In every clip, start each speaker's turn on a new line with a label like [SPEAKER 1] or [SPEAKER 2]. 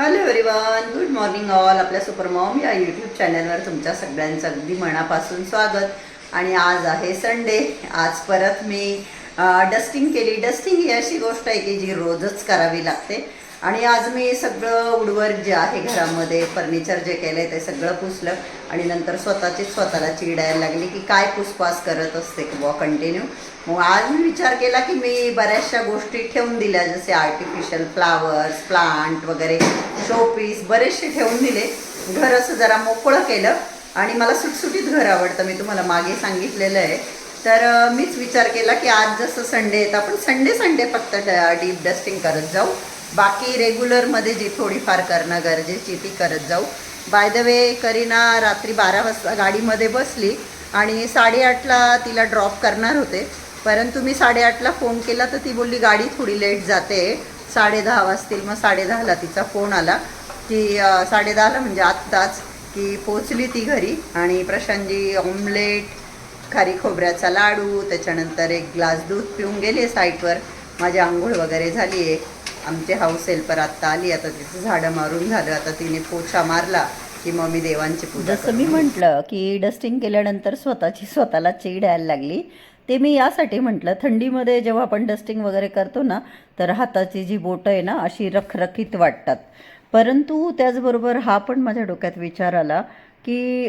[SPEAKER 1] Hello everyone good morning all आपल्या super mom या YouTube चॅनलवर तुमच्या सगळ्यांचं अगदी मनापासून स्वागत. आणि आज आहे संडे आज परत मी डस्टिंग केली. डस्टिंग ही अशी गोष्ट आहे की जी रोजच करावी लागते. आणि आज मी सगळं उडवर जे आहे घरामध्ये फर्निचर जे केलं आहे ते सगळं पुसलं आणि नंतर स्वतःचीच स्वतःला चिडायला लागली की काय पुसपास करत असते की बुवा कंटिन्यू मग आज मी विचार केला की मी बऱ्याचशा गोष्टी ठेवून दिल्या जसे आर्टिफिशियल फ्लावर्स प्लांट वगैरे शोपीस बरेचसे ठेवून दिले. घर असं जरा मोकळं केलं आणि मला सुटसुटीत घर आवडतं मी तुम्हाला मागे सांगितलेलं आहे. तर मीच विचार केला की आज जसं संडे येतं आपण संडे संडे फक्त डीप डस्टिंग करत जाऊ. बाकी रेग्युलरमध्ये जी थोडीफार करणं गरजेची ती करत जाऊ. बाय द वे करीना रात्री बारा वाजता गाडीमध्ये बसली आणि साडेआठला तिला ड्रॉप करणार होते. परंतु मी साडेआठला फोन केला तर ती बोलली गाडी थोडी लेट जाते. साडे दहा वाजतील. मग साडेदहाला तिचा फोन आला. की साडेदहाला म्हणजे आत्ताच की पोचली ती घरी आणि प्रशांतजी ऑमलेट खारी खोबऱ्याचा लाडू त्याच्यानंतर एक ग्लास दूध पिऊन गेले साईटवर माझी आंघोळ वगैरे झाली आहे आमचे हाऊस हेल्पर आत्ता आली आता तिचं झाडं मारून झालं आता तिने पोछा मारला की मग मी देवांची पूजा जसं मी म्हटलं की डस्टिंग केल्यानंतर स्वतःची स्वतःला चीड यायला लागली ते मी यासाठी म्हटलं थंडीमध्ये जेव्हा आपण डस्टिंग वगैरे करतो ना तर हाताची जी बोटं आहे ना अशी रखरखीत वाटतात. परंतु त्याचबरोबर हा पण माझ्या डोक्यात विचार आला की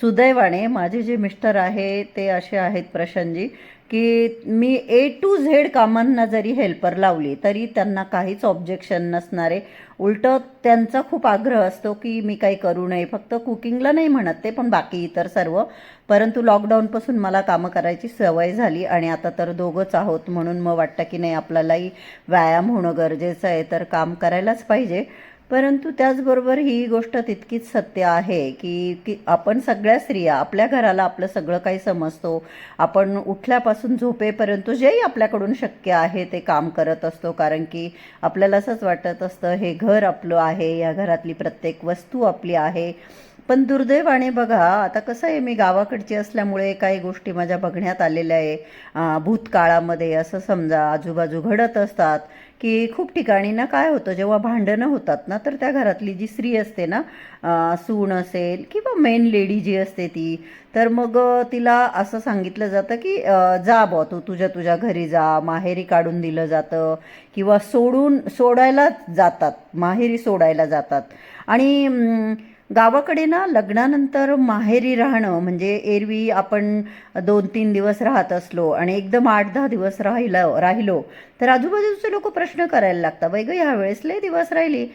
[SPEAKER 1] सुदैवाने माझे जे मिस्टर आहे ते असे आहेत प्रशांतजी की मी ए टू झेड कामांना जरी हेल्पर लावली तरी त्यांना काहीच ऑब्जेक्शन नसणारे. उलटं त्यांचा खूप आग्रह असतो की मी काही करू नये. फक्त कुकिंगला नाही म्हणत ते पण बाकी इतर सर्व. परंतु लॉकडाऊनपासून मला कामं करायची सवय झाली आणि आता तर दोघंच आहोत म्हणून मग वाटतं की नाही आपल्यालाही व्यायाम होणं गरजेचं आहे तर काम करायलाच पाहिजे. परंतु त्याचबरोबर ही गोष्ट तितकीच सत्य आहे की की आपण सगळ्या स्त्रिया आपल्या घराला आपलं सगळं काही समजतो. आपण उठल्यापासून झोपेपर्यंत जेही आपल्याकडून शक्य आहे ते काम करत असतो. कारण की आपल्याला असंच वाटत असतं हे घर आपलं आहे या घरातली प्रत्येक वस्तू आपली आहे. पण दुर्दैवाने बघा आता कसं आहे मी गावाकडची असल्यामुळे काही गोष्टी माझ्या बघण्यात आलेल्या आहे. भूतकाळामध्ये असं समजा आजूबाजू घडत असतात की खूप ठिकाणी ना काय होतं जेव्हा भांडणं होतात ना तर त्या घरातली जी स्त्री असते ना सून असेल किंवा मेन लेडी जी असते ती तर मग तिला असं सांगितलं जातं की जा बॉ तू तुझ्या तुझ्या घरी जा माहेरी काढून दिलं जातं. किंवा सोडून सोडायला जातात माहेरी सोडायला जातात. आणि गावाकडे ना लग्नानंतर माहेरी राहणं म्हणजे एरवी आपण दोन तीन दिवस राहत असलो आणि एकदम आठ दहा दिवस राहिलं राहिलो तर आजूबाजूचे लोक प्रश्न करायला लागतात बाई गं ह्या वेळेस लय दिवस राहिली?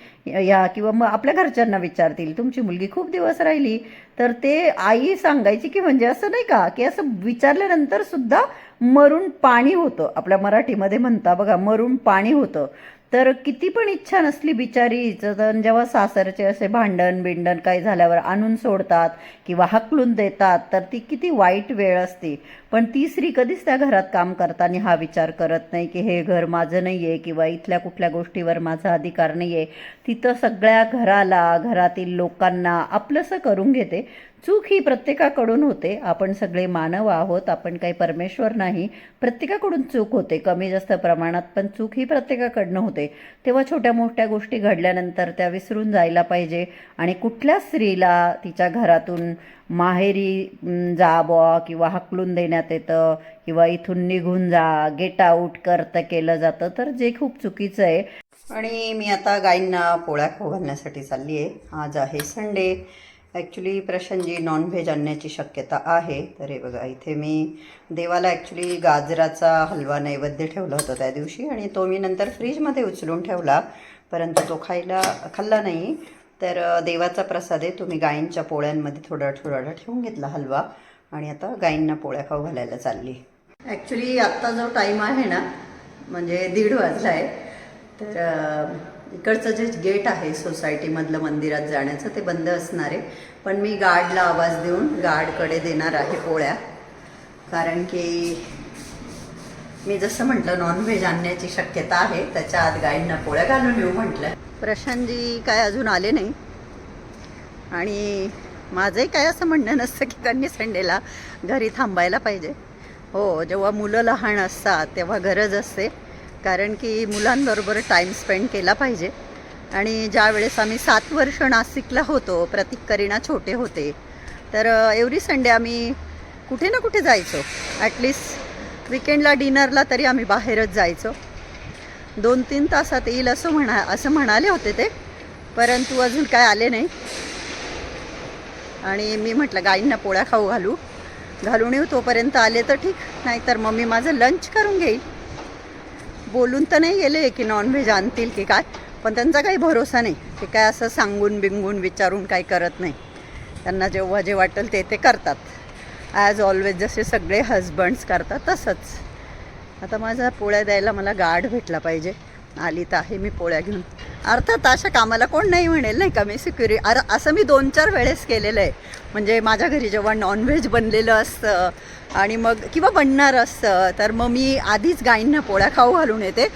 [SPEAKER 1] या किंवा मग आपल्या घरच्यांना विचारतील तुमची मुलगी खूप दिवस राहिली तर ते आई सांगायची की म्हणजे असं नाही का की असं विचारल्यानंतर सुद्धा मरून पाणी होतं. आपल्या मराठीमध्ये म्हणता बघा मरून पाणी होतं. तर किती पण इच्छा नसली बिचारीचं तर जेव्हा सासरचे असे भांडण बिंडण काही झाल्यावर आणून सोडतात किंवा हकलून देतात तर ती किती वाईट वेळ असते. पण ती स्त्री कधीच त्या घरात काम करताना हा विचार करत नाही की हे घर माझं नाही आहे किंवा इथल्या कुठल्या गोष्टीवर माझा अधिकार नाही आहे तिथं सगळ्या घराला घरातील लोकांना आपलंसं करून घेते. चूक ही प्रत्येकाकडून होते. आपण सगळे मानव आहोत. आपण काही परमेश्वर नाही. प्रत्येकाकडून चूक होते. कमी जास्त प्रमाणात पण चूक ही प्रत्येकाकडनं होते. तेव्हा छोट्या मोठ्या गोष्टी घडल्यानंतर त्या विसरून जायला पाहिजे. आणि कुठल्या स्त्रीला तिच्या घरातून माहेरी जा बुवा किंवा हकलून देण्यात येतं किंवा इथून निघून जा गेट आऊट करतं केलं जातं तर जे खूप चुकीचं आहे. आणि मी आता गाईंना पोळ्या खो घालण्यासाठी चालली आहे. आज आहे संडे. ॲक्च्युली प्रशांतजी नॉनव्हेज आणण्याची शक्यता आहे. तर हे बघा इथे मी देवाला ॲक्च्युली गाजराचा हलवा नैवेद्य ठेवला होता त्या दिवशी आणि तो मी नंतर फ्रीजमध्ये उचलून ठेवला. परंतु तो खायला खाल्ला नाही. तर देवाचा प्रसाद आहे. तुम्ही गायींच्या पोळ्यांमध्ये थोडा थोडा ठेवून घेतला हलवा आणि आता गायींना पोळ्या खाऊ घालायला चालली. ॲक्च्युली आत्ता जो टाईम आहे ना म्हणजे दीड वाजला आहे. तर इकडचं जे गेट आहे सोसायटीमधलं मंदिरात जाण्याचं ते बंद असणार आहे. पण मी गार्डला आवाज देऊन गार्डकडे देणार आहे पोळ्या. कारण की मी जसं म्हटलं नॉनव्हेज आणण्याची शक्यता आहे. त्याच्या आत गाईंना पोळ्या घालून येऊ म्हटलं. प्रशांतजी काय अजून आले नाही. आणि माझंही काय असं म्हणणं नसतं की त्यांनी संडेला घरी थांबायला पाहिजे. हो जेव्हा मुलं लहान असतात तेव्हा गरज असते. कारण की मुलांबरोबर टाईम स्पेंड केला पाहिजे. आणि ज्या वेळेस आम्ही सात वर्ष नाशिकला होतो प्रतीक करीना छोटे होते तर एव्हरी संडे आम्ही कुठे ना कुठे जायचो. ॲटलिस्ट विकेंडला डिनरला तरी आम्ही बाहेरच जायचो. दोन तीन तासात येईल असं म्हणा असं म्हणाले होते ते. परंतु अजून काय आले नाही. आणि मी म्हटलं गाईंना पोळ्या खाऊ घालू. घालून येऊ तोपर्यंत आले तर ठीक. नाहीतर मग मी माझं लंच करून घेईल. बोलून तर नाही गेले की नॉनव्हेज आणतील की काय. पण त्यांचा काही भरोसा नाही. ते काय असं सांगून बिंगून विचारून काही करत नाही. त्यांना जेव्हा जे वाटेल ते ते करतात. ॲज ऑलवेज जसे सगळे हजबंड्स करतात तसंच. आता माझा पोळ्या द्यायला मला गार्ड भेटला पाहिजे. आली तर आहे मी पोळ्या घेऊन. अर्थात अशा कामाला कोण नाही म्हणेल नाही का? मी सिक्युरि अर असं मी दोन चार वेळेस केलेलं आहे. म्हणजे माझ्या घरी जेव्हा नॉनव्हेज बनलेलं असतं आणि मग किंवा बनणार असतं तर मग मी आधीच गाईंना पोळ्या खाऊ घालून येते.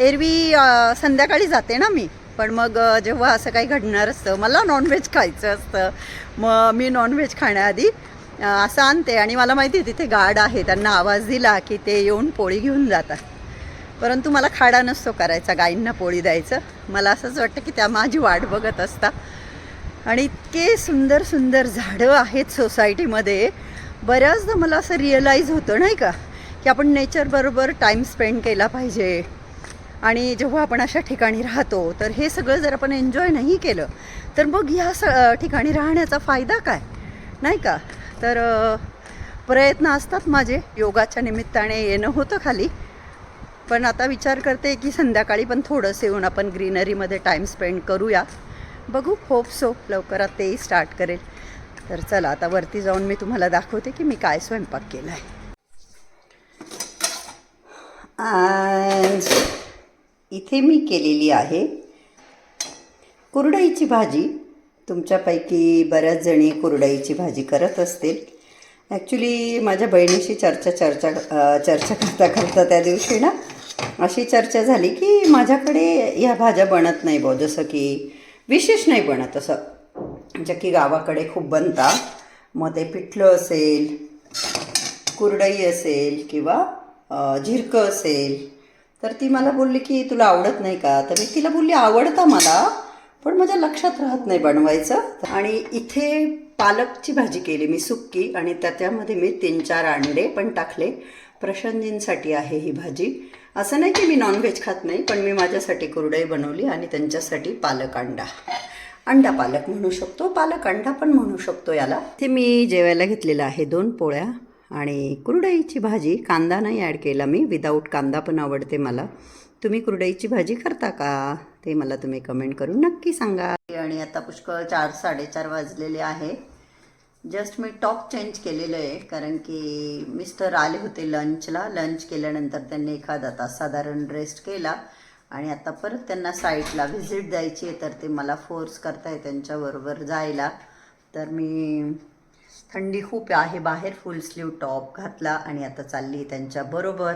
[SPEAKER 1] एरवी संध्याकाळी जाते ना मी. पण मग जेव्हा असं काही घडणार असतं मला नॉनव्हेज खायचं असतं. मग मी नॉनव्हेज खाण्याआधी असं आणते. आणि मला माहिती आहे तिथे गार्ड आहे. त्यांना आवाज दिला की ते येऊन पोळी घेऊन जातात. परंतु मला खाडा नसतो करायचा गाईंना पोळी द्यायचं. मला असंच वाटतं की त्या माझी वाट बघत असता. आणि इतके सुंदर सुंदर झाडं आहेत सोसायटीमध्ये. बऱ्याचदा मला असं रिअलाईज होतं नाही का की आपण नेचरबरोबर टाईम स्पेंड केला पाहिजे. आणि जेव्हा आपण अशा ठिकाणी राहतो तर हे सगळं जर आपण एन्जॉय नाही केलं तर मग ह्या स ठिकाणी राहण्याचा फायदा काय? नाही का? तर प्रयत्न असतात माझे योगाच्या निमित्ताने येणं होतं खाली. पण आता विचार करते की संध्याकाळी पण थोडंसं येऊन आपण ग्रीनरीमध्ये टाईम स्पेंड करूया. बघू होप सो लवकरात तेही स्टार्ट करेल. तर चला आता वरती जाऊन मी तुम्हाला दाखवते की मी काय स्वयंपाक केला आहे आज इथे मी केलेली आहे कुरडईची भाजी. तुमच्यापैकी बऱ्याच जणी कुरडईची भाजी करत असतील. ॲक्च्युली माझ्या बहिणीशी चर्चा चर्चा चर्चा करता करता त्या दिवशी ना अशी चर्चा झाली की माझ्याकडे ह्या भाज्या बनत नाही बो जसं की विशेष नाही बनत असं. ज्या की गावाकडे खूप बनता मग ते पिठलं असेल कुरडई असेल किंवा झिरकं असेल. तर ती मला बोलली की तुला आवडत नाही का? तर मी तिला बोलली आवडतं मला. पण माझ्या लक्षात राहत नाही बनवायचं. आणि इथे पालकची भाजी केली मी सुक्की आणि त्याच्यामध्ये मी तीन चार अंडे पण टाकले. प्रशांतजींसाठी आहे ही भाजी. असं नाही की मी नॉनव्हेज खात नाही पण मी माझ्यासाठी कुरडई बनवली आणि त्यांच्यासाठी पालक अंडा. अंडा पालक म्हणू शकतो पालक अंडा पण म्हणू शकतो याला. ते मी जेवायला घेतलेलं आहे दोन पोळ्या आणि कुरडईची भाजी. कांदा नाही ॲड केला मी विदाऊट कांदा पण आवडते मला. तुम्ही कुरडईची भाजी करता का? ते मला तुम्ही कमेंट करून नक्की सांगा. आणि आता पुष्कळ चार साडेचार वाजलेले आहे. जस्ट मी टॉप चेंज केलेलं आहे कारण की मिस्टर आले होते लंचला लंच केल्यानंतर त्यांनी एखादा तास साधारण रेस्ट केला. आणि आता परत त्यांना साईटला व्हिजिट द्यायची आहे तर ते मला फोर्स करताय त्यांच्याबरोबर जायला. तर मी थंडी खूप आहे बाहेर फुल स्लीव टॉप घातला आणि आता चालली त्यांच्याबरोबर.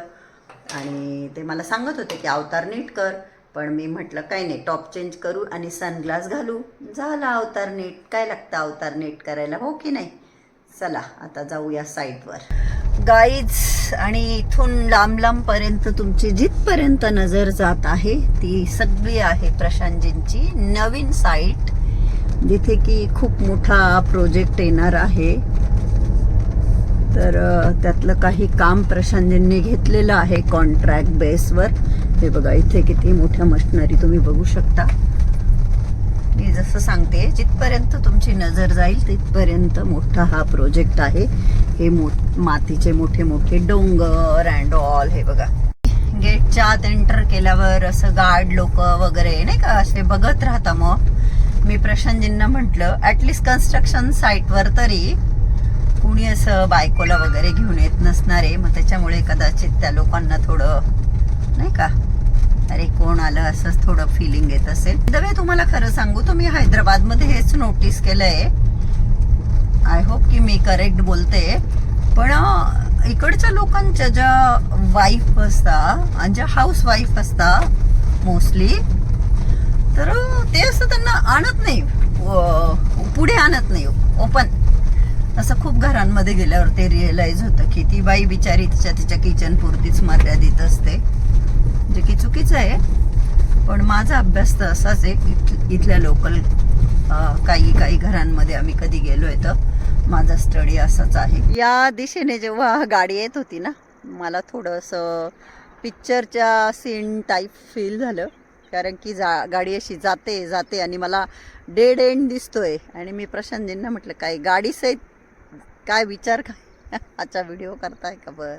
[SPEAKER 1] आणि ते मला सांगत होते की अवतार नीट कर. पण मी म्हटलं काही नाही टॉप चेंज करू आणि सनग्लास घालू. झाला अवतार नीट. काय लागतं अवतार नीट करायला? हो की नाही. चला आता जाऊया साईटवर. गाईज आणि इथून लांब लांबपर्यंत तुमची जिथपर्यंत नजर जात आहे ती सगळी आहे प्रशांतजींची नवीन साईट जिथे की खूप मोठा प्रोजेक्ट येणार आहे. तर त्यातलं काही काम प्रशांतजींनी घेतलेलं आहे कॉन्ट्रॅक्ट बेसवर हे बघा इथे किती मोठ्या मशिनरी तुम्ही बघू शकता. मी जसं सांगते जिथपर्यंत तुमची नजर जाईल तिथपर्यंत मोठा हा प्रोजेक्ट आहे. हे मो मातीचे मोठे मोठे डोंगर अँड ऑल हे बघा. गेटच्या आत एंटर केल्यावर असं गार्ड लोक वगैरे नाही का असे बघत राहता मग. मी प्रशांतजींना म्हटलं ॲटलिस्ट कन्स्ट्रक्शन साईटवर तरी कुणी असं बायकोला वगैरे घेऊन येत नसणार आहे मग त्याच्यामुळे कदाचित त्या लोकांना थोडं नाही का? अरे कोण आलं असंच थोडं फिलिंग येत असेल. दवे तुम्हाला खरं सांगू तुम्ही हैदराबादमध्ये हेच नोटीस केलंय. आय होप की मी करेक्ट बोलते. पण इकडच्या लोकांच्या ज्या वाईफ असता ज्या हाऊस वाईफ असता मोस्टली तर ते असं त्यांना आणत नाही. पुढे आणत नाही. ओपन असं खूप घरांमध्ये गेल्यावर ते रिअलाइज होतं की ती बाई बिचारी तिच्या तिच्या किचन पुरतीच मर्यादित असते. जे की चुकीचं आहे. पण माझा अभ्यास तर असाच आहे इथ- इथल्या लोकल काही काही घरांमध्ये आम्ही कधी गेलोय तर माझा स्टडी असाच आहे. या दिशेने जेव्हा गाडी येत होती ना मला थोडंसं पिक्चरच्या सीन टाईप फील झालं. कारण की जा गाडी अशी जाते जाते आणि मला डेड एंड दिसतोय. आणि मी प्रशांतजींना म्हटलं काय गाडी सहित काय विचार काय? आजचा व्हिडिओ करताय का बर?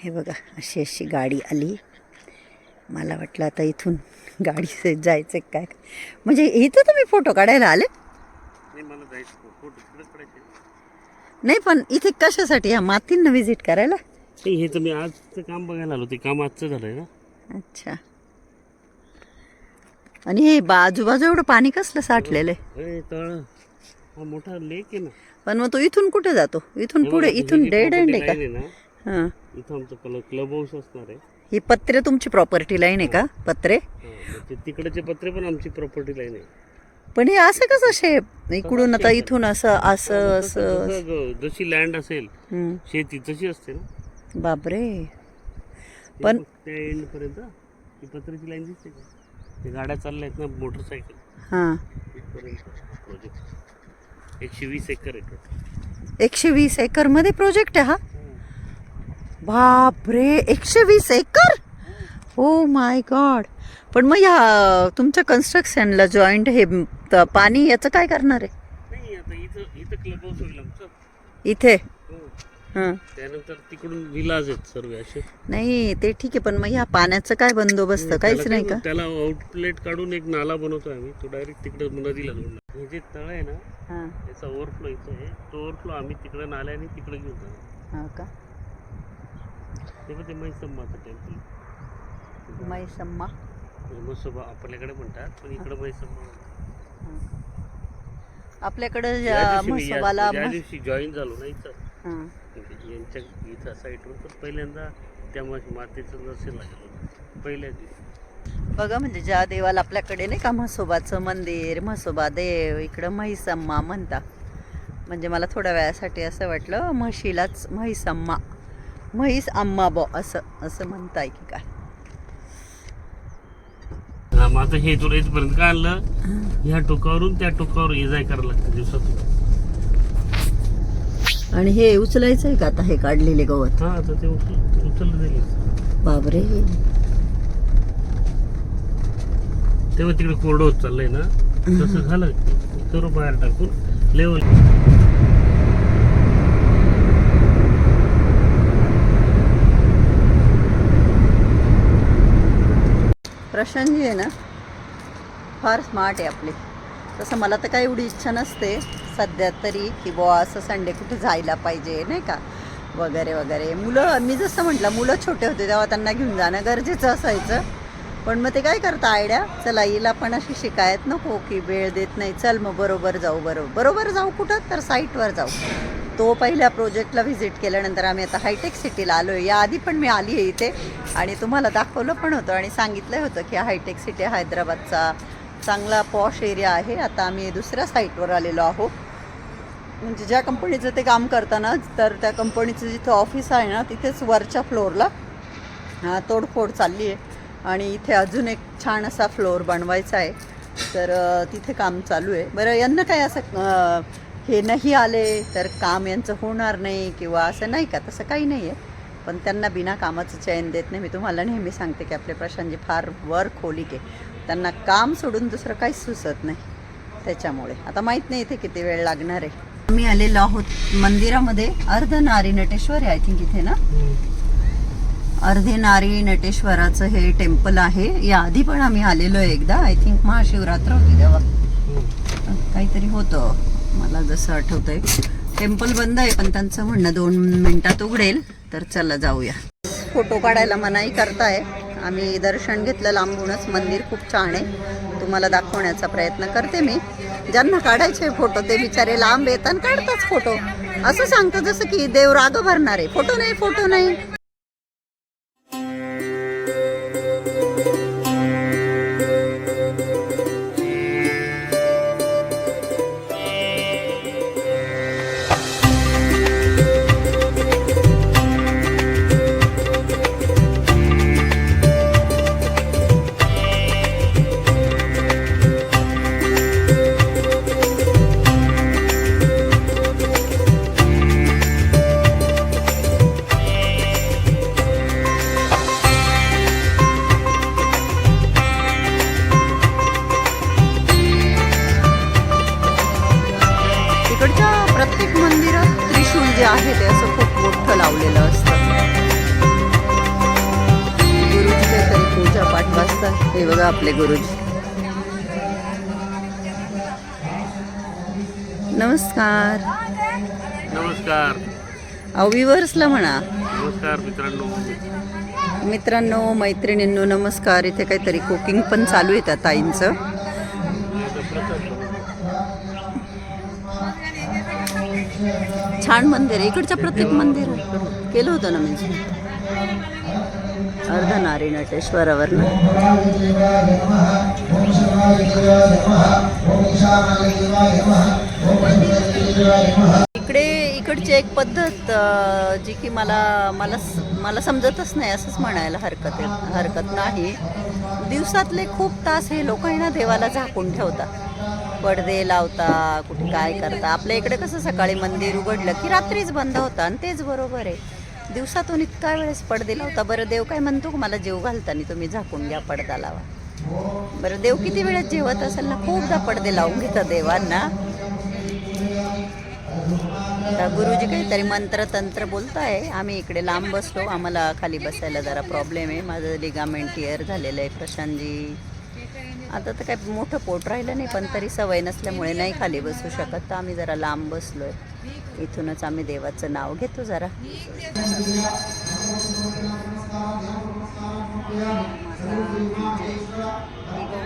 [SPEAKER 1] हे बघा अशी अशी गाडी आली. मला वाटलं आता इथून गाडी जायचं काय? म्हणजे इथं तुम्ही फोटो काढायला आले?
[SPEAKER 2] नाही
[SPEAKER 1] पण इथे कशासाठी? ह्या मातींना व्हिजिट करायला?
[SPEAKER 2] हे तर मी आजचं काम बघायला आलो. ते काम आजचं झालंय ना.
[SPEAKER 1] अच्छा. आणि हे बाजूबाजू एवढं पाणी कसलं साठलेलं आहे?
[SPEAKER 2] अरे तळ. हा मोठा लेक आहे ना.
[SPEAKER 1] पण मग तो इथून कुठे जातो? इथून पुढे इथून डेड एंड आहे का?
[SPEAKER 2] ना
[SPEAKER 1] हां.
[SPEAKER 2] इथं आमचं क्लब क्लब हाऊस असणार आहे.
[SPEAKER 1] ही पत्रे तुमची प्रॉपर्टी लाईन आहे का? पत्रे?
[SPEAKER 2] ते तिकडचे पत्रे पण आमची प्रॉपर्टी लाईन आहे.
[SPEAKER 1] पण हे असं कसं शेप इकडून आता इथून असं असं असं
[SPEAKER 2] जशी लँड असेल
[SPEAKER 1] हम्म.
[SPEAKER 2] शेती तशी असते ना.
[SPEAKER 1] बापरे. पण-
[SPEAKER 2] त्या एंड पर्यंत पत्र्याची लाईन दिसते का? ते गाड्या चालल्या आहेत ना मोटरसायकल.
[SPEAKER 1] हां.
[SPEAKER 2] इथपर्यंत प्रोजेक्ट एकशे वीस एकर आहे total.
[SPEAKER 1] एकशे वीस एकरमध्ये प्रोजेक्ट आहे हा? बापरे एकशे वीस एकर? हो माय गॉड पण मग या तुमच्या कन्स्ट्रक्शनला जॉईंट हे त- पाणी याचं काय करणार आहे?
[SPEAKER 2] नाही आता इथं इथं क्लब हाऊस होईल आमचं.
[SPEAKER 1] इथे?
[SPEAKER 2] हो. त्यानंतर तिकडून विलाज आहेत सर्व असे.
[SPEAKER 1] नाही ते ठीक आहे पण मग ह्या पाण्याचं काय बंदोबस्त? काहीच
[SPEAKER 2] त्याला
[SPEAKER 1] नाही
[SPEAKER 2] काय-
[SPEAKER 1] का
[SPEAKER 2] त्याला आउटलेट काढून एक नाला बनवतोय आम्ही. तो डायरेक्ट तिकडे नदीला जोडणार हे जे तळ आहे ना
[SPEAKER 1] हां.
[SPEAKER 2] त्याचा ओव्हरफ्लो इथं आहे. तो ओव्हरफ्लो आम्ही तिकडे नाल्याने तिकडे घेऊन
[SPEAKER 1] हां का?
[SPEAKER 2] ते पण ते मैसम्माचं टेम्पल
[SPEAKER 1] मैसम्मा
[SPEAKER 2] मसोबा आपल्याकडे म्हणतात पण इकडे म्हणतात.
[SPEAKER 1] आपल्याकडं
[SPEAKER 2] ज्या
[SPEAKER 1] ज्या
[SPEAKER 2] दिवशी मी या-
[SPEAKER 1] म्हसोबाला
[SPEAKER 2] ज्या दिवशी जॉईन झालो ना इथं
[SPEAKER 1] हां.
[SPEAKER 2] यांच्या इथं साईटवर तर पहिल्यांदा त्या मातीचं नसेल लागलं. पहिल्या दिवशी.
[SPEAKER 1] बघा म्हणजे ज्या देवाला आपल्याकडे नाही का म्हसोबाचं मंदिर म्हसोबा देव इकडं म्हैसम्मा म्हणता. म्हणजे मला थोड्या वेळासाठी असं वाटलं म्हशीलाच म्हैसम्मा म्हैस आम्मा बो असं असं म्हणताय की काय.
[SPEAKER 2] आता हे तुला इथपर्यंत काय आणलं? ह्या टोकावरून त्या टोकावर ये जाय करायला लागतं दिवसातून.
[SPEAKER 1] आणि हे उचलायचं आहे का आता हे काढलेले गवत?
[SPEAKER 2] हा आता ते उचल उचललं जाईल.
[SPEAKER 1] बाबरे
[SPEAKER 2] तेव्हा तिकडे कोरडं होत चाललंय ना. तसं झालं. की सर्व बाहेर टाकून. लेवल
[SPEAKER 1] प्रशांतजी आहे ना? फार स्मार्ट आहे आपले. तसं मला तर काही एवढी इच्छा नसते. सध्या तरी की बुवा असं संडे कुठे जायला पाहिजे नाही का? वगैरे वगैरे. मुलं मी जसं म्हटलं मुलं छोटे होते तेव्हा त्यांना घेऊन जाणं गरजेचं असायचं. पण मग ते काय करता आयडिया? चला हिला पण अशी शिकायत नको की वेळ देत नाही. चल मग बरोबर जाऊ बरोबर. बरोबर जाऊ कुठं? तर साईटवर जाऊ. तो पहिल्या प्रोजेक्टला व्हिजिट केल्यानंतर आम्ही आता हायटेक सिटीला आलो आहे याआधी पण मी आली आहे इथे. आणि तुम्हाला दाखवलं पण होतं आणि सांगितलं होतं की हायटेक सिटी हैदराबादचा चांगला पॉश एरिया आहे. आता आम्ही दुसऱ्या साईटवर आलेलो आहोत. म्हणजे ज्या कंपनीचं ते काम करताना तर त्या कंपनीचं जिथं ऑफिस आहे ना तिथेच वरच्या फ्लोअरला तोडफोड चालली आहे. आणि इथे अजून एक छान असा फ्लोअर बनवायचा आहे. तर तिथे काम चालू आहे. बरं यांना काय असं हे नाही आले तर काम यांचं होणार नाही किंवा असं नाही का? तसं काही नाही आहे पण त्यांना बिना कामाचं चयन देत नाही. मी तुम्हाला नेहमी सांगते की आपले प्रशांतजी फार वर होलिक आहे. त्यांना काम सोडून दुसरं काहीच सुचत नाही त्याच्यामुळे. आता माहीत नाही इथे किती वेळ लागणार आहे. आम्ही आलेलो आहोत मंदिरामध्ये अर्धनारी नटेश्वर आहे आय थिंक इथे ना? अर्धेनारी नटेश्वराचं हे टेम्पल आहे. या आधी पण आम्ही आलेलो आहे एकदा. आय थिंक महाशिवरात्र होती तेव्हा. काहीतरी होतं. मला जसं आठवतंय. टेम्पल बंद आहे पण त्यांचं म्हणणं दोन मिनिटात उघडेल. तर चला जाऊया. फोटो काढायला मनाई करताय. आम्ही दर्शन घेतलं लांबूनच मंदिर खूप छान आहे. तुम्हाला दाखवण्याचा प्रयत्न करते मी. ज्यांना काढायचे फोटो ते बिचारे लांब येतात आणि काढतात फोटो असं सांगतं जसं की देव राग भरणार. आहे फोटो नाही फोटो नाही. प्रत्येक मंदिरात त्रिशूल जे आहे ते असं खूप मोठं लावलेलं असतं. गुरुजी काहीतरी पूजा पाठ वाजतात हे बघा आपले गुरुजी. नमस्कार.
[SPEAKER 2] नमस्कार.
[SPEAKER 1] अहो व्ह्युअर्सला म्हणा.
[SPEAKER 2] नमस्कार मित्रांनो.
[SPEAKER 1] मित्रांनो मैत्रिणींनो नमस्कार. इथे काहीतरी कुकिंग पण चालू आहे त्या ताईंचं. छान मंदिर आहे. इकडच्या प्रत्येक मंदिर केलं होतं ना मी? अर्धनारी नटेश्वरावर इकडे इकडची एक पद्धत जी की मला मला स- मला समजतच नाही असंच म्हणायला हरकत आहे हरकत नाही. दिवसातले खूप तास हे लोक आहे ना देवाला झाकून ठेवतात. पडदे लावता कुठे काय करता. आपल्या इकडे कसं सकाळी मंदिर उघडलं की रात्रीच बंद होतं आणि तेच बरोबर आहे. दिवसातून इतका वेळेस पडदे लावता. बरं देव काय म्हणतो? का मला जेव घालताना तुम्ही झाकून घ्या पडदा लावा. बरं देव किती वेळेस जेवत असेल ना खूपदा पडदे लावून घेतात देवांना. गुरुजी काहीतरी मंत्र तंत्र बोलताय. आम्ही इकडे लांब बसलो. आम्हाला खाली बसायला जरा प्रॉब्लेम आहे. माझं लिगामेंट टिअर झालेलं आहे. प्रशांतजी आता तर काही मोठं पोट राहिलं नाही पण तरी सवय नसल्यामुळे नाही खाली बसू शकत. तर आम्ही जरा लांब बसलोय. इथूनच आम्ही देवाचं नाव घेतो जरा.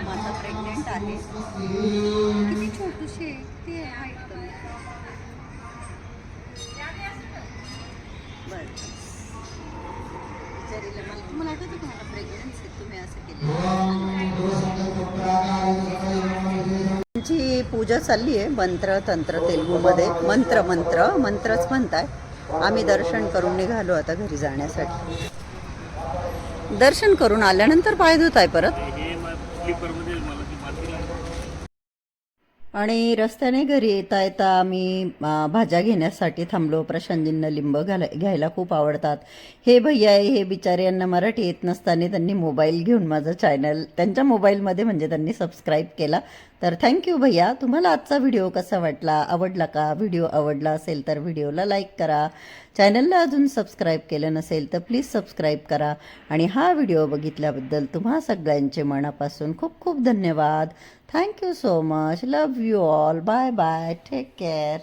[SPEAKER 1] माता प्रेग्नेंट आहे किती छोटीशी आहे ती हाईट कमी बरं. विचारीला मला तुम्हाला आठवतं मला प्रेग्नन्सी तुम्ही असं केलं त्यांची पूजा चालली आहे मंत्र तंत्र तेलुगूमध्ये. मंत्र मंत्र मंत्रच म्हणताय. आम्ही दर्शन करून निघालो आता घरी जाण्यासाठी. दर्शन करून आल्यानंतर पाय धुत आहे परत? आणि रस्त्याने घरी येता येता आम्ही भाज्या घेण्यासाठी थांबलो. प्रशांतजींना लिंब घाला घ्यायला खूप आवडतात. हे भैया हे बिचारे यांना मराठी येत नसताना त्यांनी मोबाईल घेऊन माझं चॅनल त्यांच्या मोबाईलमध्ये म्हणजे त्यांनी सबस्क्राईब केला. तर थँक्यू भैया. तुम्हाला आजचा व्हिडिओ कसा वाटला? आवडला का? व्हिडिओ आवडला असेल तर व्हिडिओला लाईक करा. चॅनलला अजून सबस्क्राईब केलं नसेल तर प्लीज सबस्क्राईब करा. आणि हा व्हिडिओ बघितल्याबद्दल तुम्हा सगळ्यांचे मनापासून खूप खूप धन्यवाद. Thank you so much love you all bye bye take care